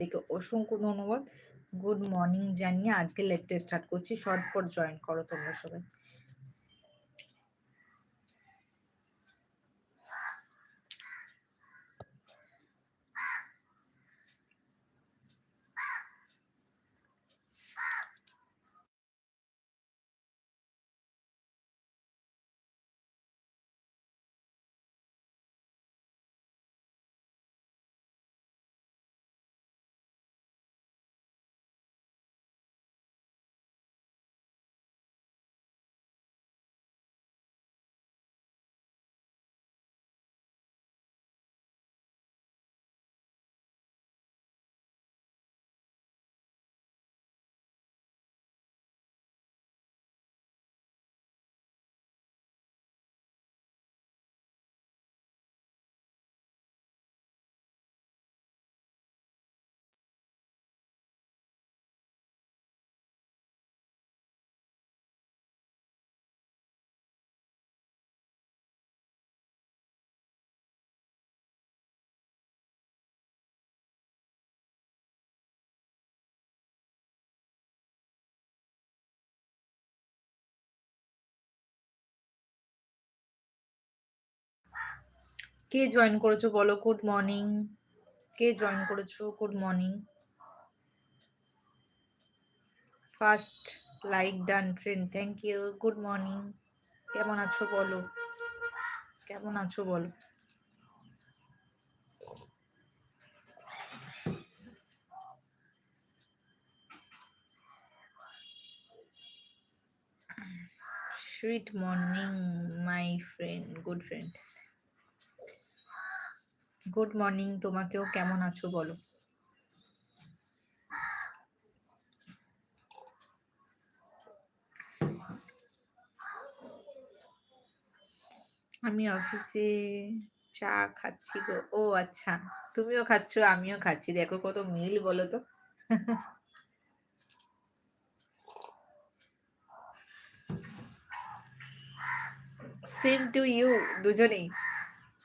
থেকে অসংখ্য ধন্যবাদ। গুড মর্নিং জানিয়ে আজকে লেকটা স্টার্ট করছি। শর্ট পর জয়েন করো তোমরা সবাই। কে জয়েন করেছ বলো? গুড মর্নিং কে জয়েন করেছ? Good morning first like done friend thank you good morning কেমন আছো বলো? কেমন আছো বলো? Sweet morning my friend good friend good morning তোমাকেও কেমন আছো বলো? আমি অফিসে চা খাচ্ছি গো। ও আচ্ছা তুমিও খাচ্ছ, আমিও খাচ্ছি। দেখো কত মিল বলো তো। সেম টু ইউ দুজনেই।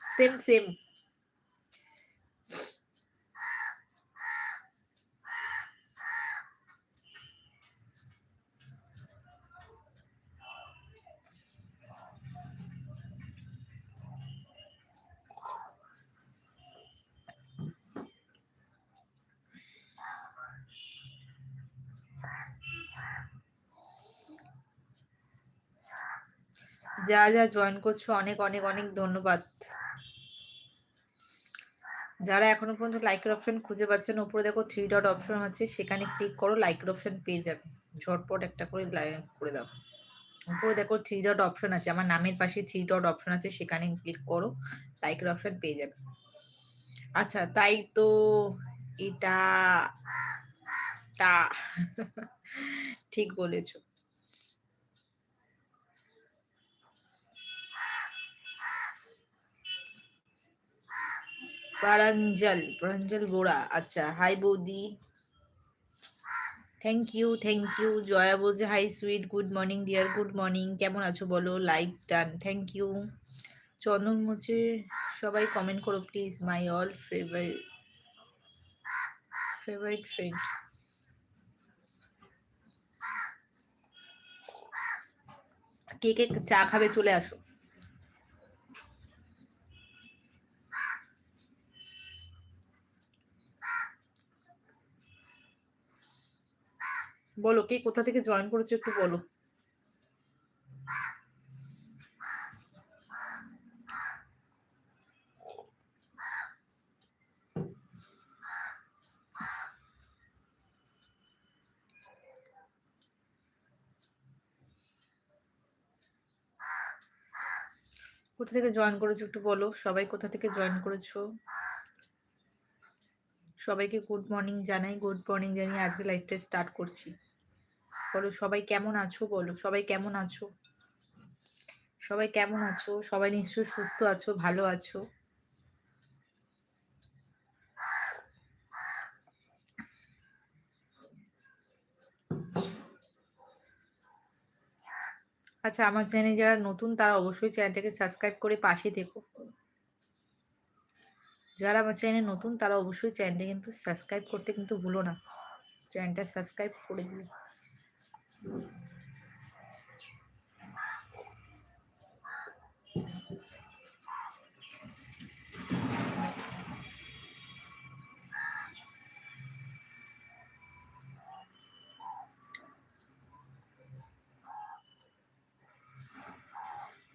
সেম সেম যা যা জয়েন করছ, অনেক অনেক অনেক ধন্যবাদ। যারা এখনও পর্যন্ত লাইকের অপশন খুঁজে পাচ্ছেন, উপরে দেখো থ্রি ডট অপশন আছে, সেখানে ক্লিক করো লাইকের অপশন পেয়ে যাবে। ঝটপট একটা করে লাইক করে দাও। উপরে দেখো থ্রি ডট অপশন আছে, আমার নামের পাশে থ্রি ডট অপশন আছে, সেখানে ক্লিক করো লাইকের অপশন পেয়ে যাবে। আচ্ছা তাই তো এটা টা, ঠিক বলেছ। প্রাঞ্জল প্রাঞ্জল বোরা আচ্ছা হাই বৌদি। Thank you thank you Jaya বলছে hi sweet good morning dear good morning কেমন আছো বলো? Like done thank you Chandan মুছে সবাই কমেন্ট করো please my all favourite favourite friend কে কে চা খাবে চলে আসো। বলো কে কোথা থেকে জয়েন করেছ একটু বলো। কোথা থেকে জয়েন করেছ একটু বলো, সবাই কোথা থেকে জয়েন করেছ? সবাইকে গুড মর্নিং জানাই গুড মর্নিং জানিয়ে আজকে লাইফটা স্টার্ট করছি। বলো, সবাই কেমন আছো বলো, সবাই কেমন আছো? সবাই কেমন আছো? সবাই নিশ্চয়ই সুস্থ আছো, ভালো আছো? আচ্ছা আমার চ্যানেলে যারা নতুন, তারা অবশ্যই চ্যানেলটাকে সাবস্ক্রাইব করে পাশে থেকো। যারা আমার চ্যানেলে নতুন, তারা অবশ্যই চ্যানেলটা কিন্তু সাবস্ক্রাইব করতে কিন্তু ভুলো না। চ্যানেলটা সাবস্ক্রাইব করে দিলে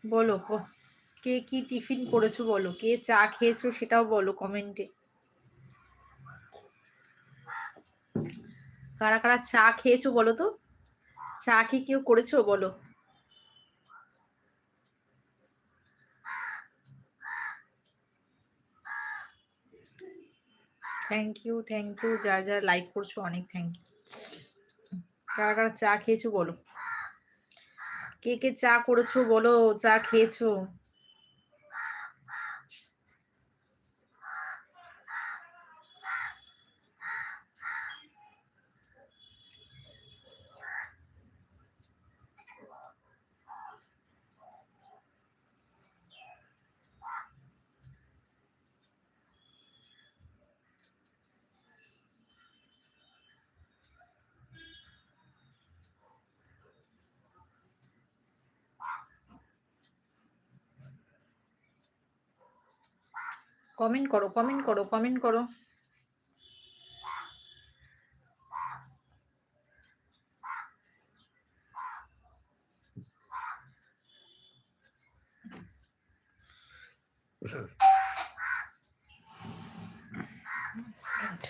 বলো, ক- কে টিফিন করেছ বলো? কে চা খেয়েছো সেটাও বলো কমেন্টে কারা কারা চা খেয়েছো বলো তো? চা কি কেউ করেছ, বলো। থ্যাংক ইউ থ্যাংক ইউ যা যা লাইক করছ, অনেক থ্যাংক ইউ কারা কারা চা খেয়েছো, বলো। কে কে চা করেছ, বলো, চা খেয়েছো? কমেন্ট করো কমেন্ট করো কমেন্ট করো Second.